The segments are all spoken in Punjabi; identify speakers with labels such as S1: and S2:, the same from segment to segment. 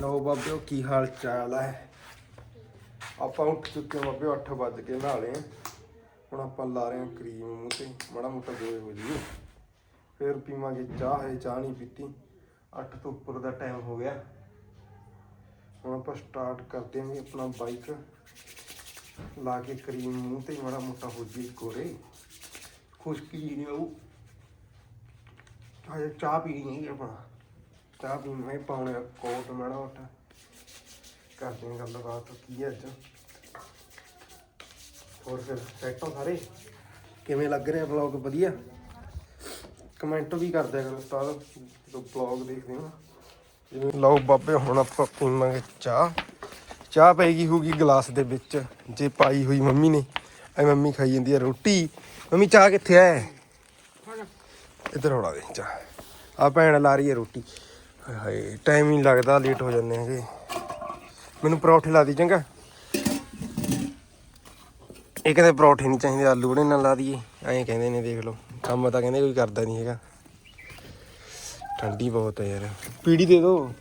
S1: ਲਓ ਬਾਬਿਓ ਕੀ ਹਾਲ ਚਾਲ ਹੈ ਆਪਾਂ ਉੱਠ ਚੁੱਕੇ ਹਾਂ ਬਾਬਿਓ 8 ਵੱਜ ਕੇ ਨਹਾਲੇ ਆ ਹੁਣ ਆਪਾਂ ਲਾ ਰਹੇ ਹਾਂ ਕਰੀਮ ਮੂੰਹ ਤੇ, ਮਾੜਾ ਮੋਟਾ ਦੋਏ ਹੋ ਜੀ ਫਿਰ ਪੀਵਾਂਗੇ ਚਾਹ ਹੈ ਚਾਹ ਨਹੀਂ ਪੀਤੀ। 8 ਤੋਂ ਉੱਪਰ ਦਾ ਟਾਈਮ ਹੋ ਗਿਆ। ਹੁਣ ਆਪਾਂ ਸਟਾਰਟ ਕਰਦੇ ਹਾਂ ਵੀ ਆਪਣਾ ਬਾਈਕ ਲਾ ਕੇ ਕਰੀਮ ਮੂੰਹ ਤੇ, ਮਾੜਾ ਮੋਟਾ ਹੋ ਜੀ ਕੋਰੇ ਖੁਸ਼ਕੀ ਜੀ ਨਹੀਂ ਆਊ। ਹਜੇ ਚਾਹ ਪੀਣੀ ਨਹੀਂ ਆਪਣਾ ਚਾਹ ਮੈਂ ਪਾਉਣੇ ਆ ਕੋਟ ਮਾੜਾ ਮੋਟਾ। ਕਰਦੇ ਹਾਂ ਗੱਲਬਾਤ ਕੀ ਹੈ ਅੱਜ? ਹੋਰ ਫਿਰ ਸੈਟ ਹੋ ਸਾਰੇ? ਕਿਵੇਂ ਲੱਗ ਰਿਹਾ ਵਲੌਗ ਵਧੀਆ? ਕਮੈਂਟ ਵੀ ਕਰ ਦਿਆ ਕਰੋ ਉਸਤਾਦ ਜਦੋਂ ਵਲੌਗ ਦੇਖਦੇ ਹੋ। ਜਿਵੇਂ ਲਓ ਬਾਬੇ ਹੁਣ ਆਪਾਂ ਪੀਵਾਂਗੇ ਚਾਹ। ਚਾਹ ਪਏਗੀ ਹੋਊਗੀ ਗਲਾਸ ਦੇ ਵਿੱਚ ਜੇ ਪਾਈ ਹੋਈ ਮੰਮੀ ਨੇ। ਐ ਮੰਮੀ ਖਾਈ ਜਾਂਦੀ ਹੈ ਰੋਟੀ। ਮੰਮੀ ਚਾਹ ਕਿੱਥੇ ਐ? ਇੱਧਰ ਹੋਣਾ ਦੇ ਚਾਹ। ਆ ਭੈਣ ਲਾ ਰਹੀ ਹੈ ਰੋਟੀ। ਹਾਏ ਹਾਏ ਟਾਈਮ ਹੀ ਲੱਗਦਾ ਲੇਟ ਹੋ ਜਾਂਦੇ ਹੈਗੇ। ਮੈਨੂੰ ਪਰੌਠੇ ਲਾ ਦੀ ਚੰਗਾ? ਇਹ ਕਹਿੰਦੇ ਪਰੌਠੇ ਨਹੀਂ ਚਾਹੀਦੇ ਆਲੂ ਬਣੇ ਨਾਲ ਲਾ ਦਈਏ। ਐਂ ਕਹਿੰਦੇ ਨੇ ਦੇਖ ਲਓ ਕੰਮ ਤਾਂ ਕਹਿੰਦੇ ਕੋਈ ਕਰਦਾ ਨਹੀਂ ਹੈਗਾ। ਠੰਡੀ ਬਹੁਤ ਹੈ ਯਾਰ। ਪੀੜੀ ਦੇ ਦਿਓ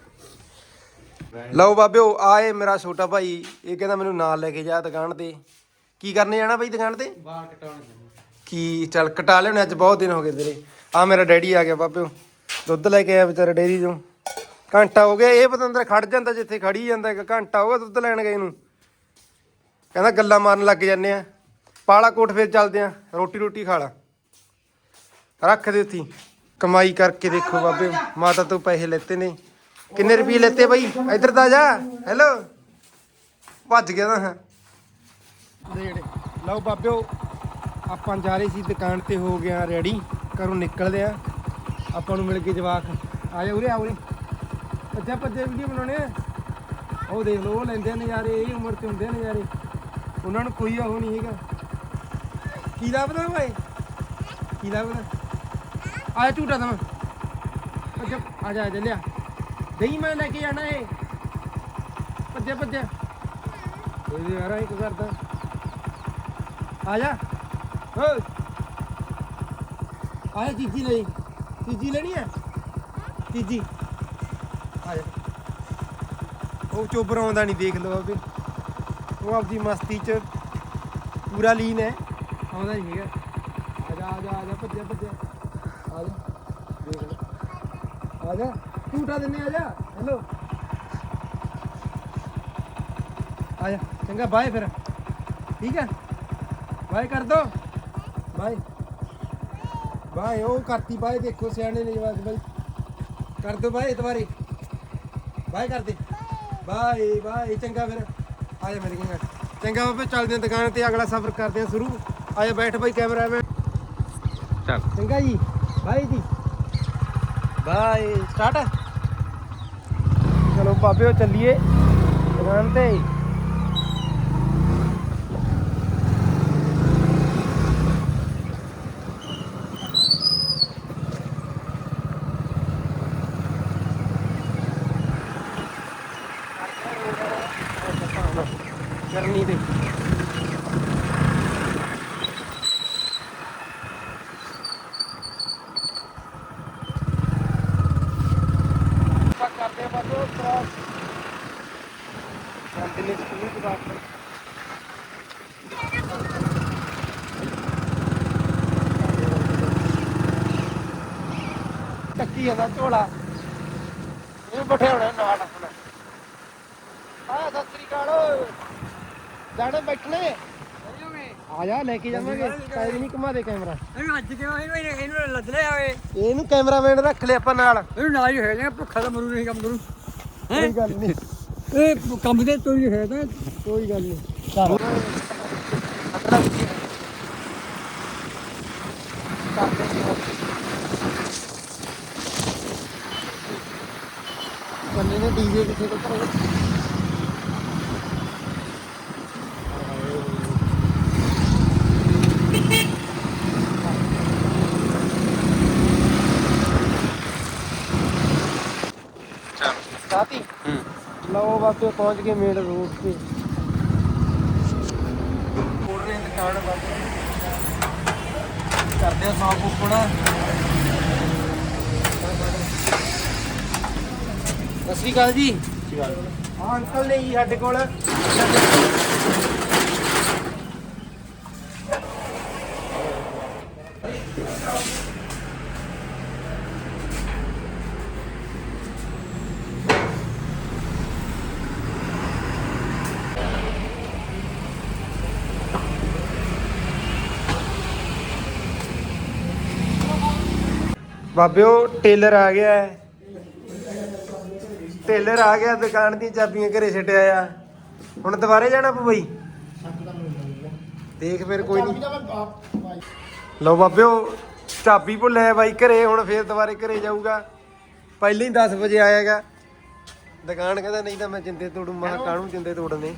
S1: ਲਓ ਬਾਬਿਓ ਆਏ ਮੇਰਾ ਛੋਟਾ ਭਾਈ ਇਹ ਕਹਿੰਦਾ ਮੈਨੂੰ ਨਾਲ ਲੈ ਕੇ ਜਾ ਦੁਕਾਨ ਤੇ। ਕੀ ਕਰਨੇ ਜਾਣਾ ਭਾਈ ਦੁਕਾਨ ਤੇ?
S2: ਬਾਲ ਕਟਾਉਣੇ
S1: ਕੀ ਚੱਲ ਕਟਾ ਲਿਓਨੇ ਅੱਜ ਬਹੁਤ ਦਿਨ ਹੋ ਗਏ ਤੇਰੇ। ਆ ਮੇਰਾ ਡੈਡੀ ਆ ਗਿਆ ਬਾਬਿਓ। ਦੁੱਧ ਲੈ ਕੇ ਆਇਆ ਵਿਚਾਰਾ ਡੇਰੀ ਤੋਂ। ਘੰਟਾ ਹੋ ਗਿਆ, ਇਹ ਪਤਾ ਅੰਦਰ ਖੜ ਜਾਂਦਾ ਜਿੱਥੇ ਖੜੀ ਜਾਂਦਾ ਇੱਕ ਘੰਟਾ ਹੋ ਗਿਆ ਦੁੱਧ ਲੈਣ ਗਏ ਨੂੰ। ਕਹਿੰਦਾ ਗੱਲਾਂ ਮਾਰਨ ਲੱਗ ਜਾਂਦੇ ਆ। ਪਾਲਾ ਕੋਟ ਫੇਰ ਚੱਲਦੇ ਆ, ਰੋਟੀ ਰੋਟੀ ਖਾ ਲਾ। ਰੱਖ ਦੇ ਉੱਥੀ ਕਮਾਈ ਕਰਕੇ ਦੇਖੋ ਬਾਬੇ, ਮਾਤਾ ਤੋਂ ਪੈਸੇ ਲੈਤੇ ਨੇ। ਕਿੰਨੇ ਰੁਪਏ ਲੈਤੇ ਬਾਈ? ਇੱਧਰ ਤਾਂ ਜਾ। ਹੈਲੋ ਭੱਜ ਗਿਆ ਤਾਂ ਹਾਂ। ਨੇੜੇ ਲਓ ਬਾਬਿਓ ਆਪਾਂ ਜਾ ਰਹੇ ਸੀ ਦੁਕਾਨ ਤੇ ਹੋ ਗਿਆ ਰੈਡੀ। ਘਰੋਂ ਨਿਕਲਦੇ ਆ। ਆਪਾਂ ਨੂੰ ਮਿਲ ਗਏ ਜਵਾਕ। ਆ ਜਾ ਉਰੇ, ਆ ਉਰੇ। ਅੱਛਾ ਭੱਜੇ ਵੀਡੀਓ ਬਣਾਉਣੇ। ਆ ਉਹ ਦੇਖ ਲਓ, ਉਹ ਲੈਂਦੇ ਆ ਨਜ਼ਾਰੇ, ਇਹ ਉਮਰ ਤੇ ਹੁੰਦੇ ਆ ਨਜ਼ਾਰੇ। ਉਹਨਾਂ ਨੂੰ ਕੋਈ ਉਹ ਨਹੀਂ ਹੈਗਾ। ਕੀ ਲੱਭਦਾ ਓਏ? ਕੀ ਲੱਭਦਾ? ਆ ਜਾ, ਝੂਟਾ ਦਵਾਂ ਅੱਛਾ, ਆ ਜਾ ਆ ਜਾ, ਲਿਆ। ਦਹੀਂ ਮੈਂ ਲੈ ਕੇ ਜਾਣਾ ਏ ਭੱਜੇ ਭੱਜੇ ਇਹ ਯਾਰ ਇੱਕ ਕਰਦਾ? ਆ ਜਾ। ਓਏ ਆ ਚੀਜੀ ਲਈ। ਚੀਜੀ ਲੈਣੀ ਹੈ ਚੀਜੀ। ਆ ਜਾ ਉਹ ਚੋਬਰ ਆਉਂਦਾ ਨਹੀਂ ਦੇਖ ਲਓ ਅਬੇ ਉਹ ਆਪਦੀ ਮਸਤੀ ਚ ਪੂਰਾ ਲੀਨ ਹੈ। ਆਉਂਦਾ ਨਹੀਂ ਹੈਗਾ। ਆ ਜਾ ਆ ਜਾ ਆ ਜਾ, ਭੱਜਿਆ ਭੱਜਿਆ। ਆ ਜਾ, ਦੇਖ ਲਓ। ਆ ਜਾ, ਝੂਟਾ ਦਿੰਨੇ ਆ ਜਾ। ਹੈਲੋ। ਆ ਜਾ, ਚੰਗਾ, ਬਾਏ ਫਿਰ। ਠੀਕ ਹੈ? ਬਾਏ ਕਰ ਦੋ। ਬਾਏ। ਬਾਏ, ਉਹ ਕਰਤੀ, ਬਾਏ ਦੇਖੋ, ਸਿਆਣੇ ਨੇ ਜਵਾਕ ਬਾਈ। ਕਰ ਦੋ ਬਾਏ ਦੁਬਾਰੇ ਬਾਏ ਕਰ ਦੇ ਬਾਏ ਬਾਏ ਚੰਗਾ ਫਿਰ। ਆ ਜਾ ਮੇਰੇ ਕੋਲ ਚੰਗਾ ਬਾਬੇ ਚੱਲਦੇ ਹਾਂ ਦੁਕਾਨ ਤੇ ਅਗਲਾ ਸਫ਼ਰ ਕਰਦੇ ਹਾਂ ਸ਼ੁਰੂ। ਆ ਜਾ ਬੈਠ ਬਾਈ ਕੈਮਰਾਮੈਨ
S2: ਚੱਲ।
S1: ਚੰਗਾ ਜੀ। ਬਾਏ ਜੀ। Bye start. ਚਲੋ ਬਾਬਿਓ ਚੱਲੀਏ ਦੁਕਾਨ ਤੇ ਕਰਨੀ ਤੇ ਆਪਾਂ ਕਰਦੇ ਆ ਬਾਬੋ ਕ੍ਰਾਸ ਜਾਂਦੇ ਨੇ ਸਕੂਲ ਦੀ ਬਾਤ ਟੱਕੀ ਇਹਦਾ ਝੋਲਾ ਇਹ ਬਿਠਾਉਣਾ ਨਾਲ ਆਪਣਾ ਆ ਸਤਿ ਸ੍ਰੀ ਅਕਾਲ ਓਏ ਜਾਣੇ ਬੈਠਣੇ ਆ ਜਾ ਲੈ ਕੇ ਜਾਵਾਂਗੇ। ਸਾਈਡ ਨਹੀਂ ਘੁਮਾ ਦੇ ਕੈਮਰਾ।
S2: ਇਹਨੂੰ ਅੱਜ ਕਿਉਂ ਇਹਨੂੰ ਇਹਨੂੰ ਲੱਦ ਲਿਆ ਓਏ।
S1: ਇਹਨੂੰ ਕੈਮਰਾਮੈਨ ਰੱਖ ਲਿਆ ਆਪਾਂ ਨਾਲ।
S2: ਇਹਨੂੰ ਨਾਲ ਹੀ ਹੋਇਆ ਭੁੱਖਾ ਤਾਂ ਮਰੂ ਨਹੀਂ ਕੰਮ ਕਰੂ।
S1: ਕੋਈ ਗੱਲ ਨਹੀਂ।
S2: ਇਹ ਕੰਮ ਦੇ ਤੋਂ ਹੀ ਹੋਇਆ ਤਾਂ
S1: ਕੋਈ ਗੱਲ ਨਹੀਂ। ਚੱਲ। ਕੰਨੇ ਨੇ ਡੀਜੇ ਕਿੱਥੇ ਤੋਂ ਕਰੋ
S2: ਚੱਲ
S1: ਸਾਥੀ
S2: ਹੂੰ
S1: ਬਾਬੇ ਪਹੁੰਚ ਗਏ ਮੇਨ ਰੋਡ ਤੇ। ਦੁਕਾਨ ਕਰਦੇ ਆ ਸਾਫ਼ ਉਪਣਾ ਸਤਿ ਸ਼੍ਰੀ ਅਕਾਲ ਜੀ। ਹਾਂ ਅੰਕਲ ਨੇ ਜੀ ਸਾਡੇ ਕੋਲ। ਬਾਬਿਓ ਟੇਲਰ ਆ ਗਿਆ ਹੈ। ਟੇਲਰ ਆ ਗਿਆ ਦੁਕਾਨ ਦੀਆਂ ਚਾਬੀਆਂ ਘਰੇ ਛੱਡਿਆ ਆ। ਹੁਣ ਦੁਬਾਰੇ ਜਾਣਾ ਪਊ ਬਈ? ਦੇਖ ਫਿਰ ਕੋਈ ਨਹੀਂ। ਲਓ ਬਾਬਿਓ ਚਾਬੀ ਭੁੱਲਿਆ ਬਾਈ ਘਰੇ ਹੁਣ ਫੇਰ ਦੁਬਾਰੇ ਘਰੇ ਜਾਊਗਾ। ਪਹਿਲਾਂ ਹੀ 10 ਵਜੇ ਆਏਗਾ ਦੁਕਾਨ ਕਹਿੰਦਾ ਨਹੀਂ ਤਾਂ ਮੈਂ ਜਿੰਦੇ ਤੋੜੂ ਮਾ ਕਾਹਨੂੰ ਜਿੰਦੇ ਤੋੜਨੇ?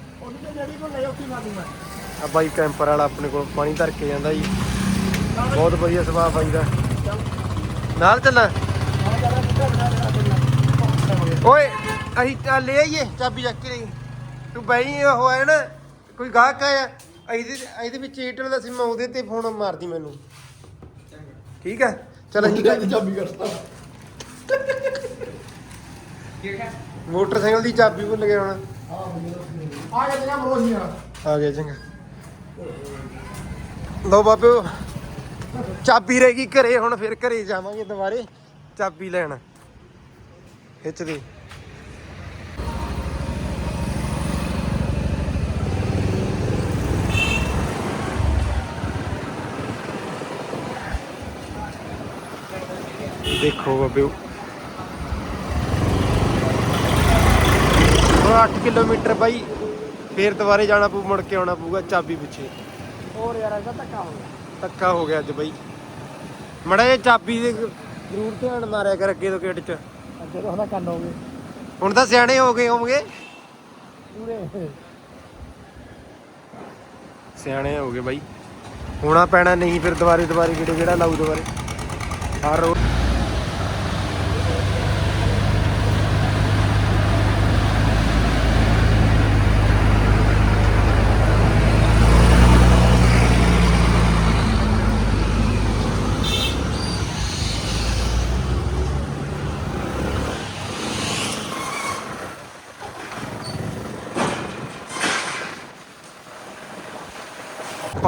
S1: ਆ ਬਾਈ ਕੈਂਪਰ ਵਾਲਾ ਆਪਣੇ ਕੋਲ ਪਾਣੀ ਧਰ ਕੇ ਜਾਂਦਾ ਜੀ। ਬਹੁਤ ਵਧੀਆ ਸੁਭਾਅ ਬਾਈ ਦਾ। ਨਾਲ ਚੱਲਾਂ। ਓਏ ਅਸੀਂ ਤਾਂ ਲੈ ਆਈਏ ਚਾਬੀ ਚੱਕ ਕੇ ਲਈ। ਤੂੰ ਬਈ ਉਹ ਹੈ ਨਾ ਕੋਈ ਗਾਹਕ ਆਇਆ ਇਹਦੇ ਇਹਦੇ ਵਿੱਚ ਏਅਰਟੈਲ ਦਾ ਸਿਮ ਉਹਦੇ ਤੇ ਫੋਨ ਮਾਰਦੀ ਮੈਨੂੰ। ਠੀਕ ਹੈ ਚਲ ਅਸੀਂ
S3: ਚਾਬੀ ਕੱਟਦਾ
S1: ਮੋਟਰਸਾਈਕਲ ਦੀ ਚਾਬੀ ਭੁੱਲ ਗਏ ਹੁਣ।
S3: ਆ ਗਿਆ
S1: ਆ ਚੰਗਾ। ਲੋ ਬਾਬਿਓ ਚਾਬੀ ਰਹਿ ਗਈ ਘਰੇ, ਹੁਣ ਫਿਰ ਘਰੇ ਜਾਵਾਂਗੇ ਦੁਬਾਰੇ। ਚਾਬੀ ਲੈਣ। ਖਿੱਚ ਦੇ। ਦੇਖੋ ਬਾਬੇ। ਹੁਣ 8 ਕਿਲੋਮੀਟਰ ਬਾਈ, ਫੇਰ ਦੁਬਾਰੇ ਜਾਣਾ ਪਊ, ਮੁੜ ਕੇ ਆਉਣਾ ਪਊਗਾ ਚਾਬੀ ਪਿੱਛੇ।
S3: ਹੋਰ ਯਾਰ, ਇਹਦਾ ਧੱਕਾ ਹੋ ਗਿਆ।
S1: ਧੱਕਾ ਹੋ ਗਿਆ ਅੱਜ ਬਾਈ। ਮੜਾ ਇਹ ਚਾਬੀ ਦੇ ਜ਼ਰੂਰ ਧਿਆਨ ਮਾਰਿਆ ਕਰ ਅੱਗੇ ਤੋਂ ਗੇਟ 'ਚ।
S3: ਅੱਗੇ ਤੋਂ ਹਨਾ ਕੰਨ ਹੋ ਗਏ।
S1: ਹੁਣ ਤਾਂ ਸਿਆਣੇ ਹੋ ਗਏ ਹੋਵੋਗੇ।
S3: ਪੂਰੇ।
S1: ਸਿਆਣੇ ਹੋ ਗਏ ਬਾਈ। ਹੋਣਾ ਪੈਣਾ ਨਹੀਂ ਫਿਰ ਦੁਬਾਰੇ ਦੁਬਾਰੇ ਕਿਹੜੇ ਕਿਹੜਾ ਲਾਊ ਦੁਬਾਰੇ। ਹਰ ਰੋਡ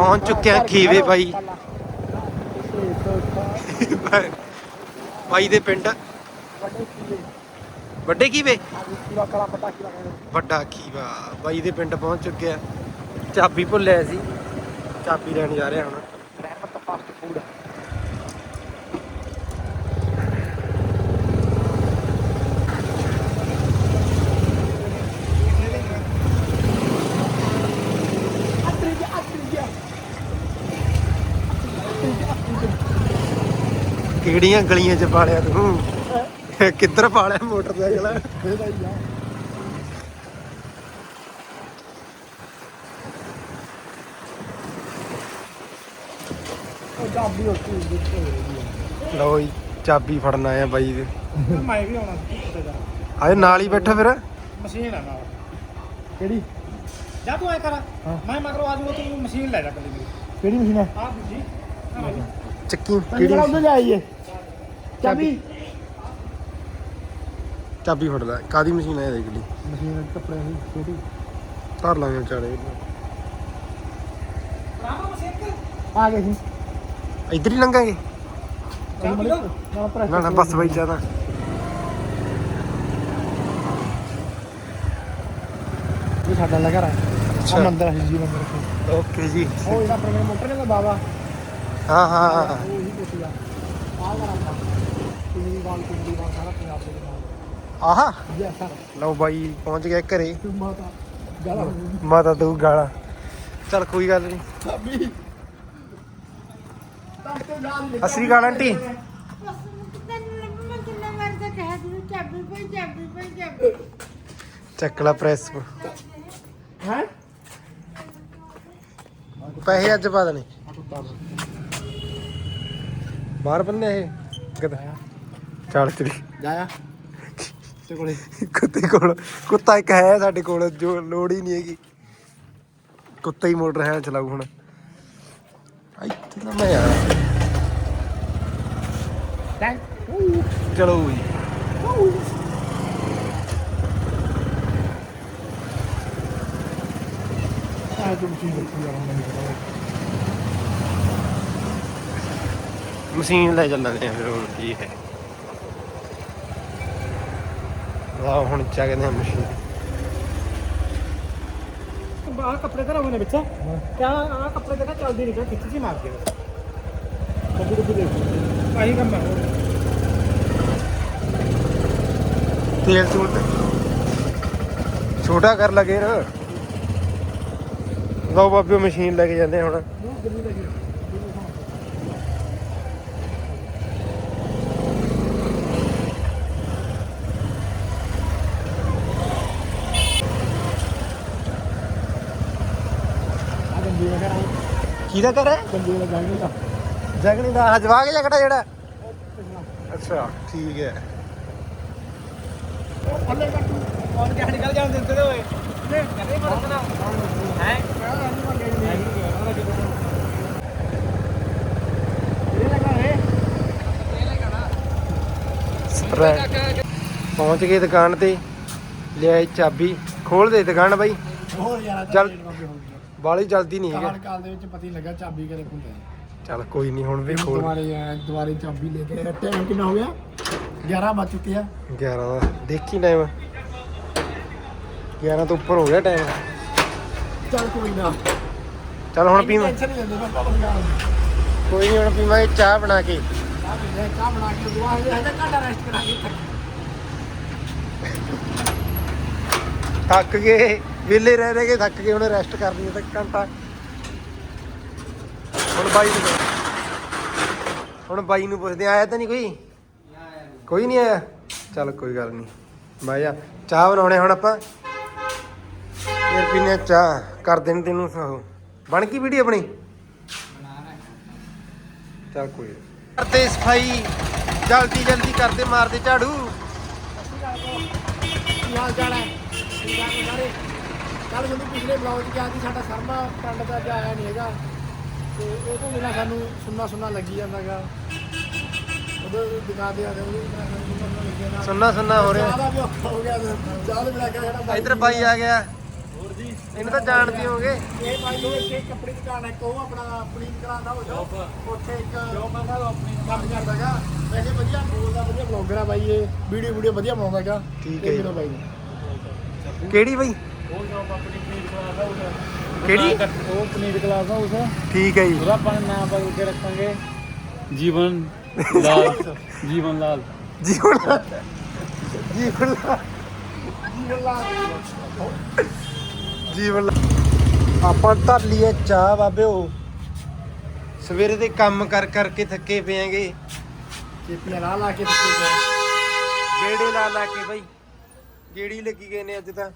S1: ਪਹੁੰਚ ਚੁੱਕਿਆ ਖੀਵੇ ਬਾਈ। ਬਾਈ ਦੇ ਪਿੰਡ। ਵੱਡੇ ਕੀਵੇ ਵੱਡਾ ਖੀਵਾ। ਬਾਈ ਦੇ ਪਿੰਡ ਪਹੁੰਚ ਚੁੱਕਿਆ। ਚਾਬੀ ਭੁੱਲਿਆ ਸੀ। ਚਾਬੀ ਲੈਣ ਜਾ ਰਿਹਾ ਹੁਣ। ਕਿਹੜੀਆਂ ਗਲੀਆਂ 'ਚ ਪਾਲਿਆ ਤੂੰ। ਕਿੱਧਰ ਪਾਲਿਆ ਮੋਟਰਸਾਈਕਲ?
S3: ਉਹ ਚਾਬੀ
S1: ਜੀ ਫੜਨ ਆਇਆ ਬਾਈ ਦੇ।
S3: ਮੈਂ ਵੀ ਆਉਣਾ
S1: ਆਏ ਨਾਲ ਹੀ ਬੈਠਾ ਫਿਰ?
S3: ਮਸ਼ੀਨ ਆ ਨਾਲ। ਕਿਹੜੀ? ਜਾ ਤੂੰ ਐ ਕਰ। ਮੈਂ ਮਗਰੋਂ ਆ ਤੂੰ ਮਸ਼ੀਨ ਲੈ ਜਾ ਕੱਲੀ ਮੇਰੀ। ਕਿਹੜੀ ਮਸ਼ੀਨ ਹੈ ਆ ਦੂਜੀ।
S1: ਚੱਕੀ
S3: ਕਿਹੜੀ
S1: ਕਿਹੜੀ
S3: ਉਧਰ ਜਾਈਏ ਚਾਬੀ?
S1: ਚਾਬੀ ਫੜ ਲੈ। ਕਾਦੀ ਮਸ਼ੀਨ ਹੈ ਦੇਖ ਲਈ?
S3: ਮਸ਼ੀਨ ਕੱਪੜੇ ਦੀ ਛੋਟੀ।
S1: ਧਰ ਲਾਂਗੇ ਵਿਚਾਰੇ
S3: ਆ ਗਏ ਸੀ।
S1: ਇੱਧਰ ਹੀ ਲੰਘਾਂਗੇ।
S3: ਨਾ
S1: ਨਾ ਬਸ ਬਾਈ ਜ਼ਿਆਦਾ।
S3: ਇਹ ਸਾਡਾ ਲਗਾ
S1: ਅੱਛਾ।
S3: ਆ ਮੰਦਰ ਹੈ ਜੀ ਮੰਦਰ।
S1: ਓਕੇ ਜੀ।
S3: ਉਹ ਜਿਹੜਾ ਆਪਣੇ ਮੋਟਰ ਨੇ ਦਾ ਬਾਬਾ।
S1: ਹਾਂ ਹਾਂ ਹਾਂ।
S3: ਵਾਲ ਕਿੰਨੀ ਵਾਲ ਸਾਰਾ ਪੰਜਾਬ ਦੇ ਨਾਲ
S1: ਆਹਾ।
S3: ਜੀ ਸਰ
S1: ਲਓ ਬਾਈ ਪਹੁੰਚ ਗਏ ਘਰੇ।
S3: ਤੂੰ ਮਾਤਾ ਗਾਲਾ।
S1: ਮਾਤਾ ਤੂੰ ਗਾਲਾਂ। ਚੱਲ ਕੋਈ ਗੱਲ ਨਹੀਂ
S3: ਚਾਬੀ ਤਾਂ ਤੇ ਜਾਨ ਲੈ
S1: ਅਸਰੀ ਗਾਲ ਆਂਟੀ। ਚੱਕ ਲਾ ਪ੍ਰੈਸ
S3: ਹੈ?
S1: ਪੈਸੇ ਅੱਜ ਪਾ ਦੇਣੇ। ਬਾਹਰ ਬੰਨੇ ਇਹ? ਕਿੱਦਾਂ ਚੱਲ ਚਲੀ
S3: ਜਾਇਆ। ਤੇ ਕੋਲੇ।
S1: ਕੁੱਤੇ ਕੋਲ। ਕੁੱਤਾ ਇੱਕ ਹੈ ਸਾਡੇ ਕੋਲ ਜੋ ਲੋੜ ਹੀ ਨਹੀਂ ਹੈਗੀ। ਕੁੱਤਾ ਹੀ ਮੋਟਰ ਹੈ ਚਲਾਉ ਹੁਣ। ਇੱਥੇ ਨਾ ਮੈਂ ਆ। ਚਲੋ ਜੀ।
S3: ਆ ਤੁਮ ਦੇਖੀ ਯਾਰ ਮੈਨੂੰ ਪਤਾ
S1: ਮਸ਼ੀਨ ਲੈ ਚੱਲਦੇ ਆ ਫਿਰ ਹੁਣ ਕੀ ਹੈ। ਵਾਹ ਹੁਣ ਚੱਕਦੇ ਆ ਮਸ਼ੀਨ।
S3: ਆਹ ਕੱਪੜੇ ਤਾਂ ਹੋਣੇ ਵਿੱਚ ਕਿਆ ਆਹ ਕੱਪੜੇ ਤੇ ਨਾ ਚੱਲਦੀ ਨਹੀਂ ਕਿ ਖਿੱਚ ਜੀ ਮਾਰ ਕੇ ਕੱਪੜੇ ਕੱਪੜੇ ਦੇਖੋ। ਆਹੀ ਕੰਮ ਹੈ
S1: ਤੇਲ ਛੋਟਾ ਕਰ ਲਗੇ ਰ ਲਓ ਬਾਬਿਓ ਮਸ਼ੀਨ ਲੈ ਕੇ ਜਾਂਦੇ ਆ ਹੁਣ। ਕਿਹਦਾ ਹੈ?
S3: ਵਾਲਾ ਜਾਣੀ ਤਾਂ
S1: ਜਗਣੀ ਦਾ ਹਜਵਾਗ ਜਗੜਾ ਜਿਹੜਾ? ਅੱਛਾ ਠੀਕ ਹੈ।
S3: ਥੱਲੇ ਕੱਟ ਕੌਣ ਕਿਆ ਨਿਕਲ ਜਾਣ ਦਿੰਦੇ ਤੇ ਓਏ ਨੇ ਕਦੇ ਮਰਦਣਾ ਹੈ ਇਹ ਲਗਾ ਹੈ
S1: ਪਹੁੰਚ ਗਏ ਦੁਕਾਨ ਤੇ। ਲਿਆਏ ਚਾਬੀ। ਖੋਲ ਦੇ ਦੁਕਾਨ ਬਾਈ।
S3: ਹੋਰ ਯਾਰ
S1: ਚੱਲ। ਬਾਲੀ ਜਲਦੀ ਨਹੀਂ ਹੈਗਾ।
S3: ਕਾਲ ਕਾਲ ਦੇ ਵਿੱਚ ਪਤਾ ਹੀ ਲੱਗਾ ਚਾਬੀ ਕਰੇ ਹੁੰਦਾ
S1: ਚੱਲ ਕੋਈ ਨਹੀਂ ਹੁਣ ਵੀ ਖੋਲ
S3: ਦੁਬਾਰੇ ਆਇਆ ਦੁਬਾਰੇ ਚਾਬੀ ਲੈ ਕੇ ਟਾਈਮ ਕਿੰਨਾ ਹੋ ਗਿਆ? 11 ਵੱਜ ਚੁੱਕੇ ਆ।
S1: 11 ਦਾ। ਦੇਖੀ ਟਾਈਮ। 11 ਤੋਂ ਉੱਪਰ ਹੋ ਗਿਆ ਟਾਈਮ।
S3: ਚੱਲ ਕੋਈ ਨਾ।
S1: ਚੱਲ ਹੁਣ ਪੀਵਾਂ।
S3: ਟੈਨਸ਼ਨ ਨਹੀਂ ਲੈਂਦੇ
S1: ਕੋਈ ਨਹੀਂ ਹੁਣ ਪੀਵਾਂਗੇ ਚਾਹ ਬਣਾ ਕੇ।
S3: ਚਾਹ ਬਣਾ ਕੇ ਦੁਆ ਹਜੇ ਹਜੇ ਘੰਟਾ ਰੈਸਟ ਕਰਾਂਗੇ
S1: ਥੱਕ ਗਏ। ਵਿਹਲੇ ਰਹਿ ਰਹਿ ਕੇ ਥੱਕ ਗਏ, ਹੁਣ ਰੈਸਟ ਕਰਨੀ ਹੈ ਤਾਂ ਘੰਟਾ। ਹੁਣ ਬਾਈ ਨੂੰ ਹੁਣ ਬਾਈ ਨੂੰ ਪੁੱਛਦੇ ਆਇਆ ਤਾਂ ਨਹੀਂ ਕੋਈ? ਕੋਈ ਨਹੀਂ ਆਇਆ? ਚੱਲ ਕੋਈ ਗੱਲ ਨਹੀਂ। ਬਾਈ ਆ, ਚਾਹ ਬਣਾਉਣੇ ਹੁਣ ਆਪਾਂ? ਫਿਰ ਪੀਨੇ ਚਾਹ, ਕਰ ਦੇਣ ਤੈਨੂੰ ਉਹ। ਬਣ ਗਈ ਵੀਡੀਓ ਆਪਣੀ? ਚੱਲ ਕੋਈ ਕਰਦੇ ਸਫ਼ਾਈ, ਜਲਦੀ ਜਲਦੀ ਕਰਦੇ ਮਾਰਦੇ ਝਾੜੂ।
S3: ਕੀ ਹਾਲ ਚਾਲ ਹੈ? ਕੱਲ ਮੈਨੂੰ ਪਿਛਲੇ ਬਲੌਗ 'ਚ ਕਿਹਾ ਸੀ ਸਾਡਾ ਸਰਮਾ ਪਿੰਡ ਦਾ ਅੱਜ ਆਇਆ ਨਹੀਂ ਹੈਗਾ। ਤੇ ਉਹ ਤੋਂ ਬਿਨਾਂ ਸਾਨੂੰ ਸੁੰਨਾ ਸੁੰਨਾ ਲੱਗੀ ਜਾਂਦਾਗਾ ਉਹਦੇ ਦਿਖਾ ਦੇ ਆ ਦੇ ਉਹਦੇ ਸਾਨੂੰ ਸੁੰਨਾ
S1: ਹੋ ਰਿਹਾ।
S3: ਚਾਹ ਦਾ ਵੀ ਔਖਾ ਹੋ ਗਿਆ ਚਾਹ ਦੇ ਬਿਨਾਂ ਕਿਹੜਾ ਬਾਈ।
S1: ਇਧਰ ਬਾਈ ਆ ਗਿਆ।
S3: ਹੋਰ ਜੀ।
S1: ਇਹਨੂੰ ਤਾਂ ਜਾਣਦੇ ਹੋਗੇ
S3: ਇਹ ਬਾਈ ਦੋ ਇੱਥੇ ਕੱਪੜੇ ਦੀ ਦੁਕਾਨ ਹੈ ਉਹ ਆਪਣਾ ਆਪਣੀ ਦੁਕਾਨ ਦਾ ਉਹ ਉੱਥੇ ਇੱਕ ਜੋ ਬੰਦਾ ਆਪਣੀ ਕੰਮ ਕਰਦਾਗਾ ਵੈਸੇ ਵਧੀਆ ਬੋਲਦਾ ਵਧੀਆ ਬਲੌਗਰ ਆ ਬਾਈ ਇਹ। ਵੀਡੀਓ ਵੀਡੀਓ ਵਧੀਆ ਬਣਾਉਂਦਾਗਾ
S1: ਠੀਕ ਹੈ ਜੀ।
S3: ਬਾਈ। ਨੂੰ
S1: ਕਿਹੜੀ ਬਾਈ?
S3: ਉਹ ਜੋਬ ਆਪਣੀ ਪਨੀਰ ਕਲਾਸ ਆ। ਉਹਦਾ
S1: ਕਿਹੜੀ?
S3: ਉਹ ਪਨੀਰ ਕਲਾਸ ਆ। ਉਸ
S1: ਠੀਕ ਹੈ ਜੀ।
S3: ਉਹਦਾ ਆਪਾਂ ਨਾਮ ਬਦਲ ਕੇ ਰੱਖਾਂਗੇ ਜੀਵਨ ਲਾਲ। ਜੀਵਨ ਲਾਲ।
S1: ਜੀਵਨ ਲਾਲ। ਜੀਵਨ ਲਾਲ।
S3: ਜੀਵਨ ਲਾਲ।
S1: ਜੀਵਨ ਲਾਲ। ਆਪਾਂ ਧਰ ਲਈਏ ਚਾਹ ਬਾਬਿਓ ਸਵੇਰੇ ਦੇ ਕੰਮ ਕਰ ਕਰਕੇ ਥੱਕੇ ਪਿਆਂਗੇ
S3: ਚੇਪੀਆਂ ਲਾ ਲਾ ਕੇ ਦਿੱਤੇ ਗਏ
S1: ਗੇੜੇ ਲਾ ਲਾ ਕੇ ਬਾਈ। ਗੇੜੀ ਲੱਗੀ ਗਏ ਨੇ ਅੱਜ ਤਾਂ।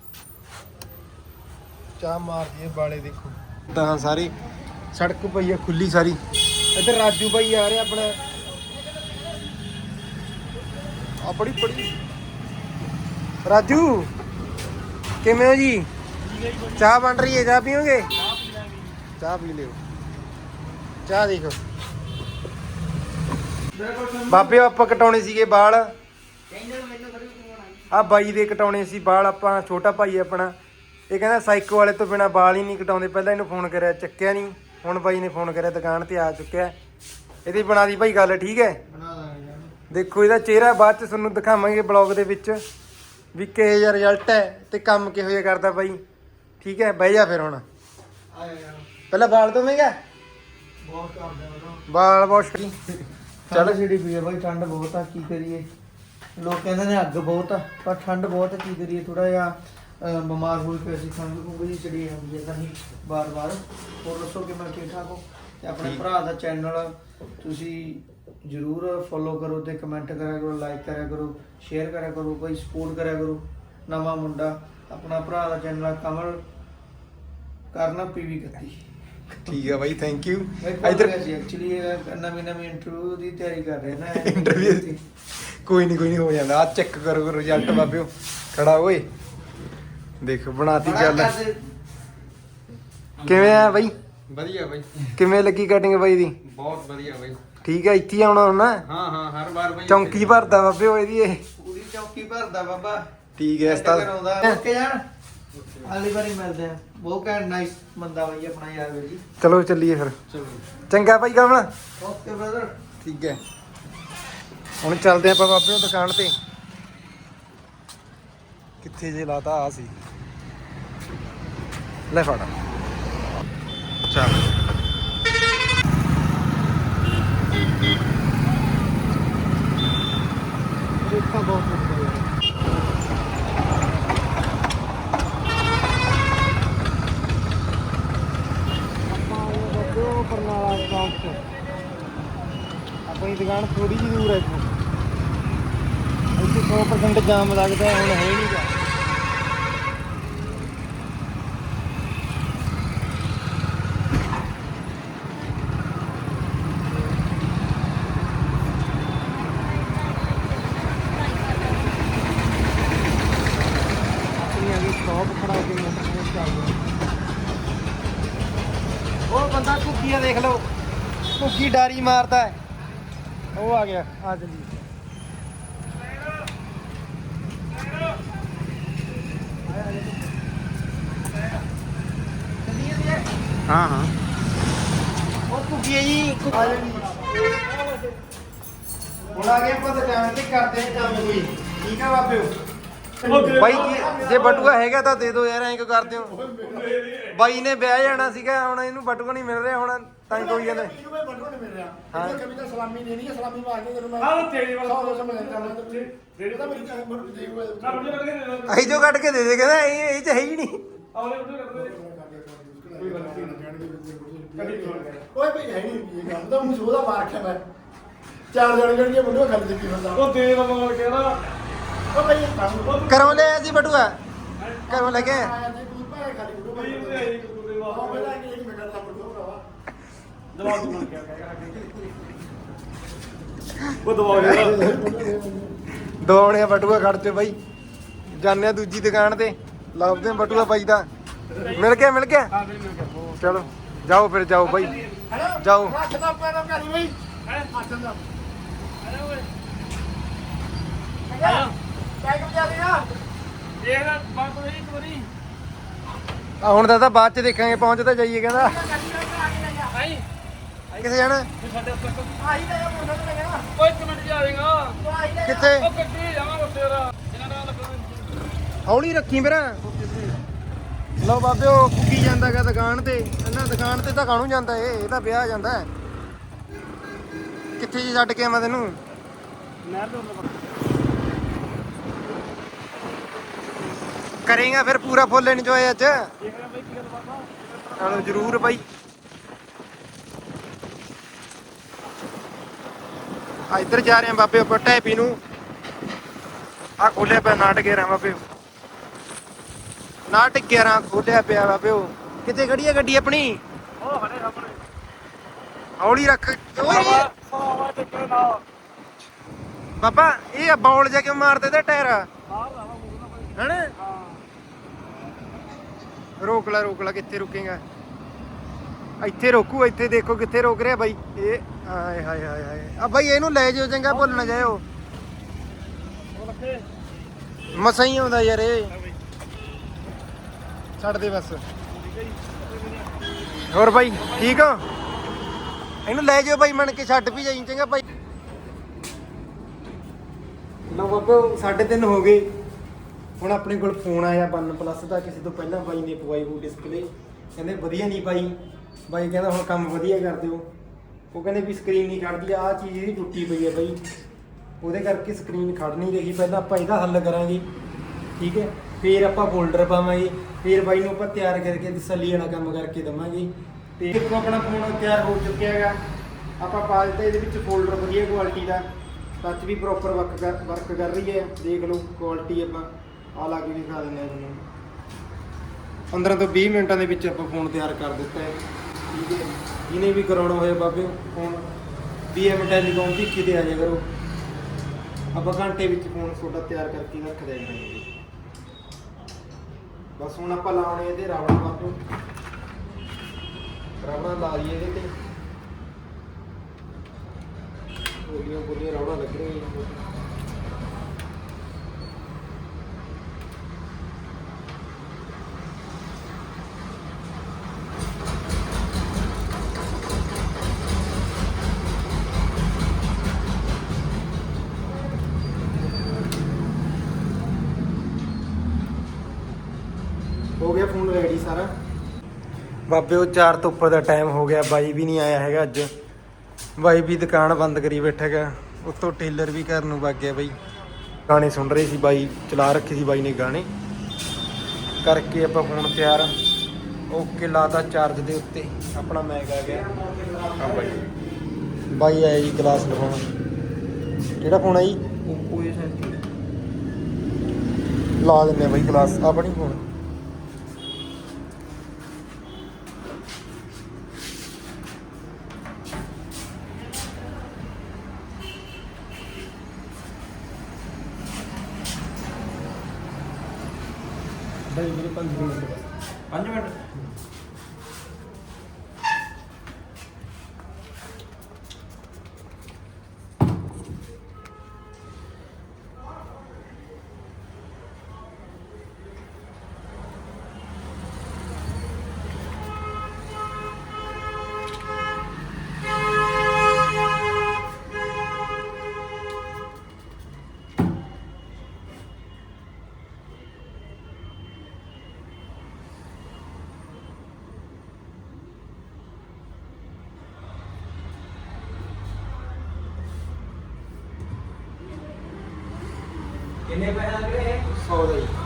S1: ਚਾਹ ਮਾਰ ਦਈਏ ਬਾਲੇ ਦੇਖੋ। ਤਾਂ ਸਾਰੀ ਸੜਕ ਪਈ ਆ, ਖੁੱਲੀ ਸਾਰੀ। ਇੱਧਰ ਰਾਜੂ ਭਾਈ ਆ ਰਿਹਾ ਆਪਣਾ। ਆ ਬੜੀ ਬੜੀ ਰਾਜੂ, ਕਿਵੇਂ ਹੋ ਜੀ? ਚਾਹ ਬਣ ਰਹੀ ਹੈ, ਚਾਹ ਪੀਓਗੇ? ਚਾਹ ਪੀ ਲਿਓ। ਚਾਹ ਦੇਖੋ। ਬਾਬੇ ਆਪਾਂ ਕਟਾਉਣੇ ਸੀਗੇ ਵਾਲ ਆ ਬਾਈ ਦੇ ਕਟਾਉਣੇ ਸੀ ਵਾਲ ਆਪਾਂ ਛੋਟਾ ਭਾਈ ਆਪਣਾ। ਇਹ ਕਹਿੰਦਾ ਸਾਈਕੋ ਵਾਲੇ ਤੋਂ ਬਿਨਾ ਵਾਲ ਹੀ ਨਹੀਂ ਕਟਾਉਂਦੇ। ਪਹਿਲਾਂ ਇਹਨੂੰ ਫੋਨ ਕਰਿਆ ਚੱਕਿਆ ਨਹੀਂ। ਹੁਣ ਬਾਈ ਨੇ ਫੋਨ ਕਰਿਆ ਦੁਕਾਨ ਤੇ ਆ ਚੁੱਕਿਆ। ਇਹਦੀ ਬਣਾ ਦੀ ਭਾਈ ਗੱਲ ਠੀਕ ਹੈ? ਦੇਖੋ ਇਹਦਾ ਚਿਹਰਾ ਬਾਅਦ ਚ ਤੁਹਾਨੂੰ ਦਿਖਾਵਾਂਗੇ ਬਲੌਗ ਦੇ ਵਿੱਚ ਵੀ ਕਿਹੋ ਜਿਹਾ ਰਿਜ਼ਲਟ ਹੈ ਤੇ ਕੰਮ ਕਿਹੋ ਜਿਹਾ ਕਰਦਾ ਬਾਈ। ਠੀਕ ਹੈ? ਬਹਿ ਜਾ ਫਿਰ ਹੁਣ। ਪਹਿਲਾਂ ਵਾਲ ਧੋਵੇਂਗਾ? ਵਾਲ ਵਾਸ਼ ਕਰੀ।
S4: ਚੱਲ ਪਈ ਆ ਬਾਈ? ਠੰਡ ਬਹੁਤ ਆ ਕੀ ਕਰੀਏ? ਲੋਕ ਕਹਿੰਦੇ ਨੇ ਅੱਗ ਬਹੁਤ ਆ ਪਰ ਠੰਡ ਬਹੁਤ ਆ ਕੀ ਕਰੀਏ? ਥੋੜਾ ਜਿਹਾ ਬਿਮਾਰ ਹੋਏ ਪਏ ਸੀ ਖੁੰਗ ਜੀ ਚੜੀ ਜਾਂਦੀ ਹੈ ਤਾਂ ਹੀ ਬਾਰ-ਬਾਰ ਹੋਰ ਦੱਸੋ ਕਿ ਮੈਂ ਠੀਕ ਠਾਕ ਹੋ? ਤੇ ਆਪਣੇ ਭਰਾ ਦਾ ਚੈਨਲ ਤੁਸੀਂ ਜਰੂਰ ਫੋਲੋ ਕਰੋ ਤੇ ਕਮੈਂਟ ਕਰਿਆ ਕਰੋ ਲਾਈਕ ਕਰਿਆ ਕਰੋ ਸ਼ੇਅਰ ਕਰਿਆ ਕਰੋ ਕੋਈ ਸਪੋਰਟ ਕਰਿਆ ਕਰੋ। ਨਵਾਂ ਮੁੰਡਾ ਆਪਣਾ ਭਰਾ ਦਾ ਚੈਨਲ ਆ ਕਮਲ ਕਰਨਾ ਪੀਵੀ ਕੱਤੀ।
S1: ਠੀਕ ਹੈ ਬਾਈ ਥੈਂਕ ਯੂ ਇਧਰ
S4: ਐਕਚੁਅਲੀ ਨਵੀਂ ਨਵੀਂ ਇੰਟਰਵਿਊ ਦੀ ਤਿਆਰੀ ਕਰ ਰਹੇ ਨਾ।
S1: Interview ਕੋਈ ਨਹੀਂ ਕੋਈ ਨਹੀਂ ਹੋ ਜਾਂਦਾ। ਆ ਚੈੱਕ ਕਰੋ ਰਿਜ਼ਲਟ ਬਾਬਿਓ। ਖੜਾ ਓਏ। ਦੇਖੋ ਬਣਾਤੀ
S4: ਕਰਦੇ-
S1: ਕਿਵੇਂ ਆ ਬਾਈ?
S2: ਵਧੀਆ ਬਾਈ।
S1: ਕਿਵੇਂ ਲੱਗੀ ਕਟਿੰਗ ਬਾਈ ਦੀ?
S2: ਬਹੁਤ ਵਧੀਆ ਬਾਈ।
S1: ਠੀਕ ਹੈ ਇੱਥੇ ਆਉਣਾ ਹੁਣ
S2: ਹਾਂ ਹਾਂ ਹਰ ਵਾਰ ਬਾਈ
S1: ਚੌਂਕੀ ਭਰਦਾ ਬਾਬਿਓ ਇਹਦੀ ਇਹ।
S4: ਪੂਰੀ ਚੌਕੀ ਭਰਦਾ ਬਾਬਾ।
S1: ਠੀਕ ਹੈ। ਉਸਤਾਦ
S4: ਓਕੇ ਜਾਣ ਅਗਲੀ ਵਾਰੀ ਮਿਲਦੇ ਆ। ਬਹੁਤ ਘੈਂਟ ਨਾਈਸ ਬੰਦਾ ਬਾਈ ਆਪਣਾ ਯਾਰ ਵੀਰ ਜੀ।
S1: ਚਲੋ ਚੱਲੀਏ ਫਿਰ।
S2: ਚਲੋ।
S1: ਚੰਗਾ ਭਾਈ ਕਮਲ
S4: ਓਕੇ ਬ੍ਰਦਰ
S1: ਠੀਕ ਹੈ ਹੁਣ ਚੱਲਦੇ ਆਪਾਂ ਬਾਬੇ ਉਹ ਦੁਕਾਨ ਤੇ। ਕਿੱਥੇ ਜੇ ਲਾਤਾ ਆ ਸੀ। ਲੈ ਫੜ। ਚੱਲ। ਰੇਖਾ ਬਹੁਤ ਵਧੀਆ ਆਪਾਂ ਬਰਨਾਲਾ ਚੌਂਕ ਤੋਂ ਆਪਣੀ ਦੁਕਾਨ ਥੋੜੀ ਜਿਹੀ ਦੂਰ ਹੈ ਇੱਥੋਂ। ਇੱਥੇ 100% ਜਾਮ ਲੱਗਦਾ, ਹੁਣ ਹੈ ਨਹੀਂਗਾ ਆਪਣੀ ਅਗੀ ਸ਼ੌਪ ਖੜਾ ਹੋ ਕੇ ਮੋਟਰਸਾਈਕਲ ਚੱਲਦਾ ਉਹ ਬੰਦਾ ਕੁੱਕੀਆ ਦੇਖ ਲਓ ਡਾਰੀ ਮਾਰਦਾ ਹੈ। ਉਹ ਆ ਗਿਆ ਆ ਜਲਦੀ। ਹਾਂ ਹਾਂ। ਉਹ ਹੈ ਜੀ? ਆ ਜਲਦੀ ਹੁਣ ਆ ਗਏ ਆਪਾਂ ਦੁਕਾਨ ਤੇ ਕਰਦੇ ਹਾਂ ਕੰਮ ਕੋਈ। ਠੀਕ ਆ ਬਾਬਿਓ ਬਾਈ ਜੀ ਜੇ ਬਟੂਆ ਹੈਗਾ ਤਾਂ ਦੇ ਦਿਓ ਯਾਰ ਐਂ ਕਿਉਂ ਕਰਦੇ ਹੋ? ਬਾਈ ਨੇ ਵਿਆਹ ਜਾਣਾ ਸੀਗਾ ਹੁਣ ਇਹਨੂੰ ਬਟੂਆ ਨਹੀਂ ਮਿਲ ਰਿਹਾ ਹੁਣ ਤਾਂ ਹੀ ਕੋਈ ਕਹਿੰਦੇ।
S3: ਇਹਨੂੰ ਮੈਂ ਬਟੂਆ ਨਹੀਂ ਮਿਲ ਰਿਹਾ।
S1: ਹਾਂ।
S3: ਇਹਨੂੰ ਕਵੀ ਤਾਂ ਸਲਾਮੀ ਦੇਣੀ ਹੈ ਸਲਾਮੀ ਕੇ ਤੈਨੂੰ ਮੈਂ
S2: ਆਹ ਤੇਰੀ ਵਾਲਾ।
S3: ਸੌ ਦੋ ਸੌ ਮਿਲ ਜਾਣਾ। ਤੇ ਰੇੜੀ ਤਾਂ ਮੇਰੀ ਚਾਹ ਮਰ ਦੇ ਹੋਏ
S1: ਅਹੀਂ ਜੋ ਕੱਢ ਕੇ ਦੇ ਦੇ ਕਹਿੰਦਾ ਇਹ ਇਹ ਚ ਹੈ ਹੀ ਨਹੀਂ।
S3: ਓਏ ਭਈ ਹੈ ਨਹੀਂ। ਇਹ ਗੱਲ ਤਾਂ ਮੈਨੂੰ ਉਹਦਾ ਮਾਰ ਕੇ ਮੈਂ ਚਾਰ ਜਣੇ ਜਿਹੜੀਆਂ ਬਟੂਆ ਖਾਲੀ ਦਿੱਤੀ ਹੁੰਦਾ
S2: ਉਹ ਦੇ ਲਵਾਂ ਕਿਹੜਾ?
S3: ਓ ਭਈ ਕੰਮ
S1: ਕਰੋ ਲੈ ਅਸੀਂ ਬਟੂਆ। ਘਰੋਂ ਲੈ ਕੇ ਆਏ।
S3: ਆਇਆ ਤੇ ਖਾਲੀ ਬਟੂਆ।
S2: ਬਈ ਉਹਦੇ ਆਈ ਕੁੱਤੇ ਦੇ
S3: ਆਹ ਪਹਿਲਾਂ ਕਿ ਇੱਕ ਮਿੰਟ ਦਾ ਬਟੂਆ ਭਰਾਵਾ
S2: ਜਵਾਬ ਦੂੰ ਕਿਆ ਕਹੇਗਾ ਉਹ ਦਵਾ ਗਿਆ
S1: ਦੋ ਆਉਣੇ ਆ ਬਟੂਆ ਖੜ ਤੇ ਬਾਈ। ਜਾਂਦੇ ਆ ਦੂਜੀ ਦੁਕਾਨ ਤੇ। ਲੱਭਦੇ ਆ ਬਟੂਆ ਬਾਈ ਦਾ। ਮਿਲ ਗਿਆ ਮਿਲ ਗਿਆ?
S2: ਹਾਂ ਮਿਲ ਗਿਆ
S1: ਚਲੋ ਜਾਓ ਫਿਰ ਜਾਓ ਬਾਈ। ਜਾਓ।
S3: ਹੱਥ ਦਾ ਪੈਰ ਕਰੀ ਬਈ। ਹੱਥ ਦਾ। ਆਇਆ ਬੈਗ ਵਜਾ ਲਿਆ।
S2: ਇਹ ਨਾ ਬਾਤ ਹੋਈ ਇੱਕ ਵਾਰੀ।
S1: ਆ ਹੁਣ ਤਾਂ ਤਾਂ ਬਾਅਦ ਚ ਦੇਖਾਂਗੇ ਪਹੁੰਚ ਤਾਂ ਜਾਈਏ ਕਹਿੰਦਾ। ਕਿੱਥੇ ਜਾਣਾ?
S3: ਆਹੀ ਤਾਂ ਇਹ ਮੁੰਡਾ ਤੇ ਲੱਗਣਾ
S2: ਓਏ ਇੱਕ ਮਿੰਟ ਜਾਵੇਂਗਾ
S3: ਤੂੰ ਆਹੀ ਲੈ
S1: ਕਿੱਥੇ?
S2: ਉਹ ਗੱਡੀ ਜਾਵਾਂਗਾ ਤੇਰਾ। ਇਹਨਾਂ ਨਾਲ
S1: ਹੌਲੀ ਰੱਖੀ ਮੇਰਾ। ਲਓ ਬਾਬਿਓ ਕੁੱਕੀ ਜਾਂਦਾਗਾ ਦੁਕਾਨ ਤੇ। ਇਹਨਾਂ ਦੁਕਾਨ ਤੇ ਤਾਂ ਕਾਹਨੂੰ ਜਾਂਦਾ ਏ ਇਹ ਤਾਂ ਵਿਆਹ ਜਾਂਦਾ ਹੈ। ਕਿੱਥੇ ਜੀ ਛੱਡ ਕੇ ਆਵਾਂ ਤੈਨੂੰ?
S2: ਨਹਿਰ ਦੇ ਉੱਤੇ
S1: ਕਰੇਗਾ ਫਿਰ ਪੂਰਾ ਫੁੱਲ ਇੰਜੋਏ ਅੱਜ।
S2: ਦੇਖ ਰਿਹਾ ਬਈ ਕੀ ਗੱਲ ਬਾਤ ਆ
S1: ਚਲੋ ਜਰੂਰ ਬਾਈ। ਆ ਇੱਧਰ ਜਾ ਰਹੇ ਆ ਬਾਬੇ ਉੱਪਰ ਟੈਪੀ ਨੂੰ। ਆ ਖੋਲਿਆ ਪਿਆ ਨਾਟਕ ਰਾਂ ਬਾਬੇ। ਨਾਟਕ ਰਾਂ ਖੋਲਿਆ ਪਿਆ ਬਾਬੇ ਕਿੱਥੇ ਖੜੀ ਆ ਗੱਡੀ ਆਪਣੀ?
S2: ਉਹ ਹਰੇ ਸਾਹਮਣੇ।
S1: ਹੌਲੀ ਰੱਖ। ਓਏ!
S2: ਸਾਵਾ ਤੇ ਕਿਹੜਾ ਨਾ
S1: ਬਾਬਾ ਇਹ ਬੌਲ ਜਾ ਕੇ ਮਾਰਦੇ ਤੇ ਟਾਇਰ? ਹਣ ਰੋਕ ਲੈ ਰੋਕ ਲੈ ਕਿੱਥੇ ਰੁਕੇਗਾ? ਇੱਥੇ ਰੋਕੂ, ਇੱਥੇ ਦੇਖੋ ਕਿੱਥੇ ਰੋਕ ਰਿਹਾ ਬਾਈ। ਇਹ, ਹਾਏ ਹਾਏ ਹਾਏ ਹਾਏ। ਆ ਬਾਈ, ਇਹਨੂੰ ਲੈ ਜਿਓ, ਚੰਗਾ ਭੁੱਲ ਨਾ ਜਾਇਓ।
S2: ਉਹ
S1: ਹੀ ਆਉਂਦਾ ਯਾਰ ਇਹ। ਛੱਡ ਦੇ ਬਸ। ਹੋਰ ਬਾਈ, ਠੀਕ ਹੋ? ਇਹਨੂੰ ਲੈ ਜਾਓ ਬਾਈ ਮਣ ਕੇ ਛੱਡ ਵੀ ਜਾਈ, ਚੰਗਾ ਬਾਈ ਲਓ ਬਾਬੂ, ਸਾਢੇ ਤਿੰਨ ਹੋ ਗਏ। ਹੁਣ ਆਪਣੇ ਕੋਲ ਫੋਨ ਆਇਆ 1 ਪਲੱਸ ਦਾ, ਕਿਸੇ ਤੋਂ ਪਹਿਲਾਂ ਬਾਈ ਨੇ ਪਵਾਈ ਉਹ ਡਿਸਪਲੇ ਕਹਿੰਦੇ ਵਧੀਆ ਨਹੀਂ ਪਾਈ ਬਾਈ ਕਹਿੰਦਾ ਹੁਣ ਕੰਮ ਵਧੀਆ ਕਰ ਦਿਓ। ਉਹ ਕਹਿੰਦੇ ਵੀ ਸਕਰੀਨ ਨਹੀਂ ਖੜਦੀ ਆ ਚੀਜ਼ ਇਹਦੀ ਟੁੱਟੀ ਪਈ ਹੈ ਬਾਈ। ਉਹਦੇ ਕਰਕੇ ਸਕਰੀਨ ਖੜ ਨਹੀਂ ਰਹੀ, ਪਹਿਲਾਂ ਆਪਾਂ ਇਹਦਾ ਹੱਲ ਕਰਾਂਗੇ। ਠੀਕ ਹੈ, ਫਿਰ ਆਪਾਂ ਫੋਲਡਰ ਪਾਵਾਂਗੇ। ਫਿਰ ਬਾਈ ਨੂੰ ਆਪਾਂ ਤਿਆਰ ਕਰਕੇ ਤਸੱਲੀ ਵਾਲਾ ਕੰਮ ਕਰਕੇ ਦਵਾਂਗੇ। ਤੇ ਦੇਖੋ ਆਪਣਾ ਫੋਨ ਤਿਆਰ ਹੋ ਚੁੱਕਿਆ ਹੈਗਾ। ਆਪਾਂ ਪਾ ਦਿੱਤਾ ਇਹਦੇ ਵਿੱਚ ਫੋਲਡਰ ਵਧੀਆ ਕੁਆਲਿਟੀ ਦਾ। ਟੱਚ ਵੀ ਪ੍ਰੋਪਰ ਵਰਕ ਕਰ ਵਰਕ ਕਰ ਰਹੀ ਹੈ। ਦੇਖ ਲਓ ਕੁਆਲਿਟੀ ਆਪਾਂ ਆ ਲਾ ਕੇ ਦਿਖਾ ਦਿੰਦੇ ਹਾਂ ਤੁਹਾਨੂੰ। 15 ਤੋਂ 20 ਮਿੰਟਾਂ ਦੇ ਵਿੱਚ ਆਪਾਂ ਫੋਨ ਤਿਆਰ ਕਰ ਦਿੱਤਾ ਹੈ। ਠੀਕ ਵੀ ਕਰਾਉਣਾ ਹੋਇਆ ਬਾਬੇ ਫੋਨ BM ਟੈਲੀਕਾਮ ਦੀ ਕਿਤੇ ਆ ਜਾ ਕਰੋ। ਆਪਾਂ ਘੰਟੇ ਵਿੱਚ ਫੋਨ ਤੁਹਾਡਾ ਤਿਆਰ ਕਰਕੇ ਰੱਖ ਦੇਣਾ ਹੈ ਬਸ ਹੁਣ ਆਪਾਂ ਲਾਉਣੇ ਇਹਦੇ ਰਾਵਣ ਬਾਬੂ ਰਾਵਣ ਲਾ ਲਈਏ ਇਹਦੇ ਤੇ। ਬੋਲੀਆਂ ਬੋਲੀਆਂ ਰਾਵਣ ਲੱਗ ਬਾਬੇ ਉਹ 4 ਤੋਂ ਉੱਪਰ ਦਾ ਟਾਈਮ ਹੋ ਗਿਆ ਬਾਈ ਵੀ ਨਹੀਂ ਆਇਆ ਹੈਗਾ ਅੱਜ। ਬਾਈ ਵੀ ਦੁਕਾਨ ਬੰਦ ਕਰੀ ਬੈਠਾ ਹੈਗਾ ਉੱਤੋਂ ਟੇਲਰ ਵੀ ਘਰ ਨੂੰ ਵਗ ਗਿਆ ਬਾਈ। ਗਾਣੇ ਸੁਣ ਰਹੇ ਸੀ ਬਾਈ ਚਲਾ ਰੱਖੇ ਸੀ ਬਾਈ ਨੇ ਗਾਣੇ। ਕਰਕੇ ਆਪਾਂ ਫੋਨ ਤਿਆਰ। ਓਕੇ ਲਾਤਾ ਚਾਰਜ ਦੇ ਉੱਤੇ। ਆਪਣਾ ਮੈਗ ਆ ਗਿਆ। ਹਾਂ ਬਾਈ। ਬਾਈ ਆਇਆ ਜੀ ਗਲਾਸ ਲਗਾਉਣ ਕਿਹੜਾ ਫੋਨ ਆ ਜੀ?
S4: ਓਪੋ ਇਹ ਸੈਂਟੀ
S1: ਲਾ ਦਿੰਨੇ ਬਾਈ ਗਲਾਸ ਆਪਣੀ ਫੋਨ ਬਾਈ ਮੇਰੇ 5 ਮਿੰਟ
S4: 5 ਮਿੰਟ ਕਿੰਨੇ ਪੈਸੇ ਲੱਗ ਰਹੇ
S1: 100 ਦਾ ਜੀ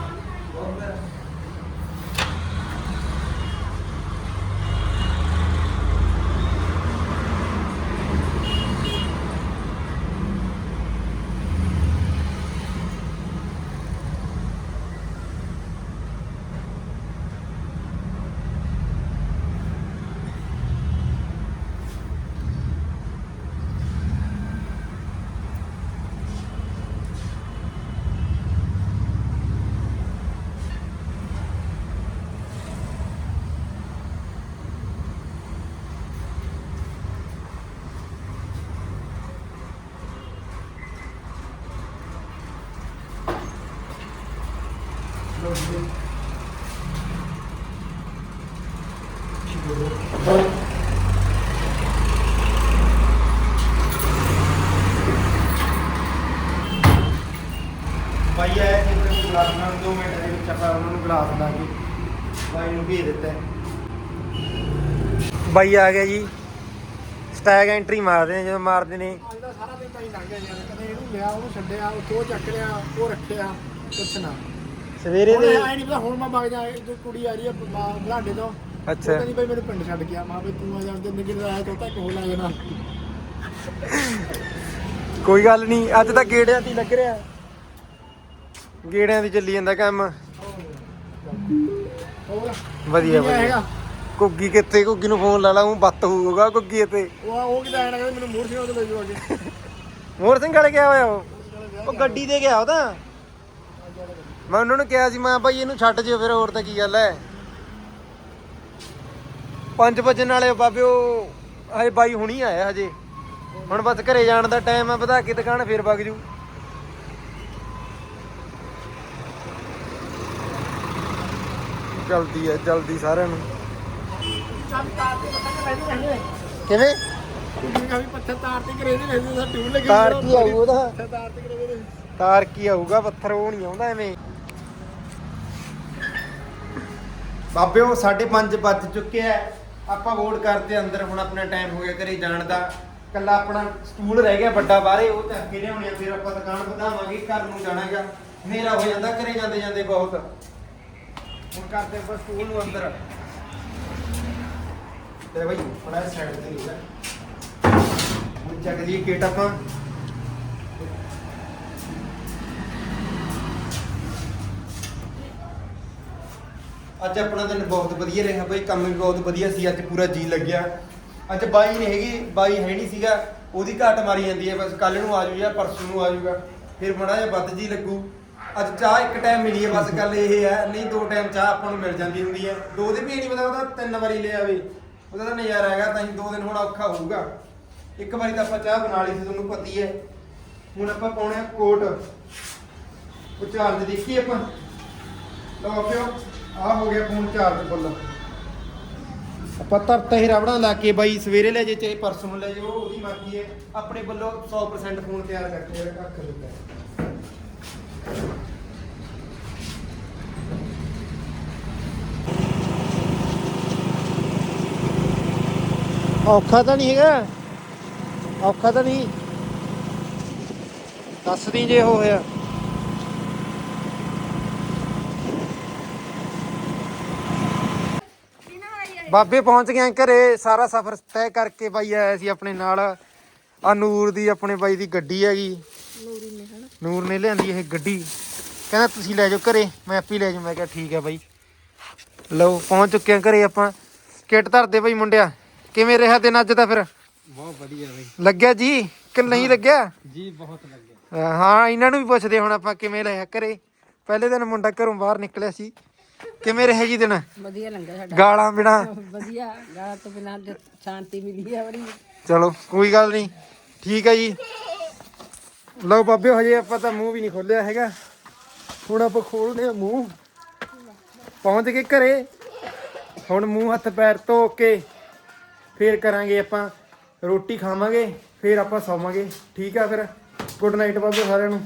S1: ਬਾਈ ਆਇਆ ਸੀ ਤੇ ਗਲਾਸ ਨਾਲ 2 ਮਿੰਟ ਦੇ ਵਿੱਚ ਆਪਾਂ ਉਹਨਾਂ ਨੂੰ ਗਲਾਸ ਲਾ ਕੇ ਬਾਈ ਨੂੰ ਭੇਜ ਦਿੱਤਾ ਹੈ। ਬਾਈ ਆ ਗਿਆ ਜੀ। ਸਟੈਗ ਐਂਟਰੀ ਮਾਰਦੇ ਨੇ ਜਦੋਂ ਮਾਰਦੇ ਨੇ।
S3: ਅੱਜ ਦਾ ਸਾਰਾ ਦਿਨ ਤਾਂ ਹੀ ਲੰਘ ਗਿਆ ਯਾਰ। ਕਦੇ ਇਹਨੂੰ ਲਿਆ ਉਹਨੂੰ ਛੱਡਿਆ ਉਹ ਚੱਕ ਲਿਆ ਉਹ ਰੱਖਿਆ ਕੁਛ ਨਾ।
S1: ਸਵੇਰੇ ਦੇ
S3: ਆਏ ਨਹੀਂ ਪਤਾ ਹੁਣ ਮੈਂ ਵਗ ਜਾ ਜੋ ਕੁੜੀ ਆ ਰਹੀ ਹੈ ਬਲਾਡੇ ਤੋਂ।
S1: ਅੱਛਾ।
S3: ਕਹਿੰਦੀ ਬਈ ਮੈਨੂੰ ਪਿੰਡ ਛੱਡ ਗਿਆ ਮਾਂ ਬਈ ਤੂੰ ਆ ਜਾ ਤੇ ਨਿਕਲ ਆਇਆ ਤੋਂ ਤੱਕ ਹੋ ਲੈ ਜਾਣਾ।
S1: ਕੋਈ ਗੱਲ ਨਹੀਂ ਅੱਜ ਤਾਂ ਗੇੜਿਆਂ ਤੇ ਹੀ ਲੱਗ ਰਿਹਾ। ਗੇੜਿਆਂ ਦੀ ਚੱਲੀ ਜਾਂਦਾ ਕੰਮ। ਵਧੀਆ ਵਧੀਆ। ਕੁੱਗੀ ਕਿੱਥੇ? ਕੁੱਗੀ ਨੂੰ ਫੋਨ ਲਾ ਲਾ ਉਹ ਬੱਤ ਹੋਊਗਾ ਕੁੱਗੀ ਇੱਥੇ।
S3: ਉਹ ਉਹ ਕਿਦਾਂ ਆਣਾ ਕਹਿੰਦਾ ਮੈਨੂੰ ਮੂਰ ਸਿੰਘ ਉਹਦੇ ਲੈ ਜਾਓ ਅੱਗੇ
S1: ਮੋਹਰ ਸਿੰਘ ਵਾਲੇ ਗਿਆ ਹੋਇਆ ਉਹ? ਉਹ ਗੱਡੀ ਤੇ ਗਿਆ ਉਹ ਤਾਂ? ਮੈਂ ਉਹਨਾਂ ਨੂੰ ਕਿਹਾ ਸੀ, ਮੈਂ ਭਾਈ ਇਹਨੂੰ ਛੱਡ ਜਿਓ ਫਿਰ, ਹੋਰ ਤਾਂ ਕੀ ਗੱਲ ਹੈ। ਪੰਜ ਵਜਣ ਵਾਲੇ ਬਾਬੇ ਉਹ ਹਜੇ ਬਾਈ ਹੁਣੀ ਆਇਆ ਹਜੇ। ਹੁਣ ਬਸ ਘਰੇ ਜਾਣ ਦਾ ਟਾਈਮ ਆ, ਵਧਾ ਕੇ ਦੁਕਾਨ ਫੇਰ ਵਗ ਜੂ। ਜਲਦੀ ਆ, ਜਲਦੀ ਸਾਰਿਆਂ ਨੂੰ।
S3: ਚੱਲ
S1: ਕਿਵੇਂ?
S3: ਤਾਰ
S1: ਕੀ ਆਊ ਉਹਦਾ?
S3: ਤਾਰ
S1: ਕੀ ਆਊਗਾ, ਪੱਥਰ ਉਹ ਨਹੀਂ ਆਉਂਦਾ ਐਵੇਂ। ਬਾਬੇ 5:30 ਵੱਜ ਚੁੱਕੇ ਆਪਾਂ ਵੋਟ ਕਰਦੇ ਅੰਦਰ, ਹੁਣ ਆਪਣਾ ਟਾਈਮ ਹੋ ਗਿਆ ਘਰੇ ਜਾਣ ਦਾ। ਕੱਲਾ ਆਪਣਾ ਸਟੂਲ ਰਹਿ ਗਿਆ ਵੱਡਾ ਬਾਹਰੇ, ਉਹ ਚੱਕ ਕੇ ਲਿਆਉਣੇ ਆ, ਫਿਰ ਆਪਾਂ ਦੁਕਾਨ ਵਧਾਵਾਂਗੇ, ਘਰ ਨੂੰ ਜਾਣਾਗਾ। ਹਨੇਰਾ ਹੋ ਜਾਂਦਾ, ਘਰੇ ਜਾਂਦੇ ਜਾਂਦੇ ਬਹੁਤ। ਹੁਣ ਕਰਦੇ ਆਪਾਂ ਸਟੂਲ ਨੂੰ ਅੰਦਰ। ਤੇ ਬਈ ਬੜਾ ਸਾਈਡ ਤੇ ਹੋ ਜਾ ਹੁਣ ਚੱਕ ਜੀ ਗੇਟ ਆਪਾਂ। ਅੱਜ ਆਪਣਾ ਦਿਨ ਬਹੁਤ ਵਧੀਆ ਰਿਹਾ ਬਈ, ਕੰਮ ਵੀ ਬਹੁਤ ਵਧੀਆ ਸੀ, ਅੱਜ ਪੂਰਾ ਜੀ ਲੱਗਿਆ। ਅੱਜ ਬਾਈ ਨਹੀਂ ਹੈਗੀ, ਬਾਈ ਹੈ ਨਹੀਂ ਸੀਗਾ, ਉਹਦੀ ਘਾਟ ਮਾਰੀ ਜਾਂਦੀ ਹੈ, ਬਸ ਕੱਲ ਨੂੰ ਆ ਜਾਊ ਜਾਂ ਪਰਸੋਂ ਨੂੰ ਆ ਜਾਊਗਾ, ਫਿਰ ਮੜਾ ਜਿਹਾ ਵੱਧ ਜੀ ਲੱਗੂ। ਅੱਜ ਚਾਹ ਇੱਕ ਟਾਈਮ ਮਿਲੀ ਹੈ, ਬਸ ਗੱਲ ਇਹ ਹੈ, ਨਹੀਂ ਦੋ ਟਾਈਮ ਚਾਹ ਆਪਾਂ ਨੂੰ ਮਿਲ ਜਾਂਦੀ ਹੁੰਦੀ ਹੈ। ਦੋ ਦਿਨ ਵੀ ਨਹੀਂ ਪਤਾ ਉਹਦਾ ਤਿੰਨ ਵਾਰੀ ਲੈ ਆਵੇ, ਉਹਦਾ ਤਾਂ ਨਜ਼ਾਰਾ ਹੈਗਾ, ਤਾਂ ਹੀ ਦੋ ਦਿਨ ਹੁਣ ਔਖਾ ਹੋਊਗਾ। ਇੱਕ ਵਾਰੀ ਤਾਂ ਆਪਾਂ ਚਾਹ ਬਣਾ ਲਈ ਸੀ, ਤੁਹਾਨੂੰ ਪਤੀ ਹੈ। ਹੁਣ ਆਪਾਂ ਪਾਉਣੇ ਆ ਕੋਟ। ਉਹ ਚਾਰਜ ਦੇਖੀਏ ਆਪਾਂ। ਲਓ ਪਿਓ। ਆ ਹੋ ਗਿਆ ਲਾ ਕੇ ਬਾਈ, ਸਵੇਰੇ ਲੈ ਜੇ, ਚਾਹੇ ਪਰਸੋਂ ਲੈ ਜਾਓ ਉਹਦੀ ਮਰਜ਼ੀ ਹੈ। ਆਪਣੇ ਵੱਲੋਂ 100% ਫੋਨ ਤਿਆਰ ਕਰਕੇ ਰੱਖ ਦਿੱਤਾ ਔਖਾ ਤਾਂ ਨਹੀਂ ਹੈਗਾ। ਔਖਾ ਤਾਂ ਨਹੀਂ। ਦੱਸ ਦੀ ਜੇ ਹੋਇਆ। ਬਾਬੇ ਪਹੁੰਚ ਗਏ ਘਰੇ ਸਾਰਾ ਸਫ਼ਰ ਤੈਅ ਕਰਕੇ ਬਾਈ ਆਇਆ ਸੀ ਆਪਣੇ ਨਾਲ। ਆ ਨੂਰ ਦੀ ਆਪਣੇ ਬਾਈ ਦੀ ਗੱਡੀ ਹੈਗੀ। ਨੂਰ ਨੇ ਲਿਆਂਦੀ ਇਹ ਗੱਡੀ। ਕਹਿੰਦਾ ਤੁਸੀਂ ਲੈ ਜਾਓ ਘਰੇ ਮੈਂ ਆਪੇ ਲੈ ਜਾਊਂ। ਮੈਂ ਕਿਹਾ ਠੀਕ ਹੈ ਬਾਈ। ਲਓ ਪਹੁੰਚ ਚੁੱਕੇ ਆਂ ਘਰੇ ਆਪਾਂ। ਕਿੱਟ ਧਰਦੇ ਬਾਈ ਮੁੰਡਿਆ। ਕਿਵੇਂ ਰਿਹਾ ਦਿਨ ਅੱਜ ਦਾ ਫਿਰ?
S2: ਬਹੁਤ ਵਧੀਆ ਬਈ।
S1: ਲੱਗਿਆ ਜੀ? ਕਿ ਨਹੀਂ ਲੱਗਿਆ?
S2: ਜੀ ਬਹੁਤ ਲੱਗਿਆ।
S1: ਹਾਂ ਇਹਨਾਂ ਨੂੰ ਵੀ ਪੁੱਛਦੇ ਹੁਣ ਆਪਾਂ ਕਿਵੇਂ ਰਿਹਾ ਘਰੇ। ਪਹਿਲੇ ਦਿਨ ਮੁੰਡਾ ਘਰੋਂ ਬਾਹਰ ਨਿਕਲਿਆ ਸੀ। ਕਿਵੇਂ ਰਿਹਾ ਜੀ ਦਿਨ?
S5: ਵਧੀਆ ਲੰਗਾ ਸਾਡਾ।
S1: ਗਾਲਾਂ ਬਿਨਾ?
S5: ਵਧੀਆ ਗਾਲਾਂ ਤੋਂ ਬਿਨਾਂ ਸ਼ਾਂਤੀ ਮਿਲੀ ਹੈ ਬੜੀ।
S1: ਚਲੋ ਕੋਈ ਗੱਲ ਨਹੀਂ। ਠੀਕ ਹੈ ਜੀ। ਲਓ ਬਾਬਿਓ ਹਜੇ ਆਪਾਂ ਤਾਂ ਮੂੰਹ ਵੀ ਨਹੀਂ ਖੋਲਿਆ ਹੈਗਾ। ਹੁਣ ਆਪਾਂ ਖੋਲਦੇ ਆ ਮੂੰਹ। ਪਹੁੰਚ ਗਏ ਘਰੇ। ਹੁਣ ਮੂੰਹ ਹੱਥ ਪੈਰ ਧੋ ਕੇ ਫੇਰ ਕਰਾਂਗੇ ਆਪਾਂ। ਰੋਟੀ ਖਾਵਾਂਗੇ ਫੇਰ ਆਪਾਂ ਸੌਵਾਂਗੇ। ਠੀਕ ਆ ਫਿਰ। ਗੁੱਡ ਨਾਈਟ ਬਾਬਿਓ ਸਾਰਿਆਂ ਨੂੰ।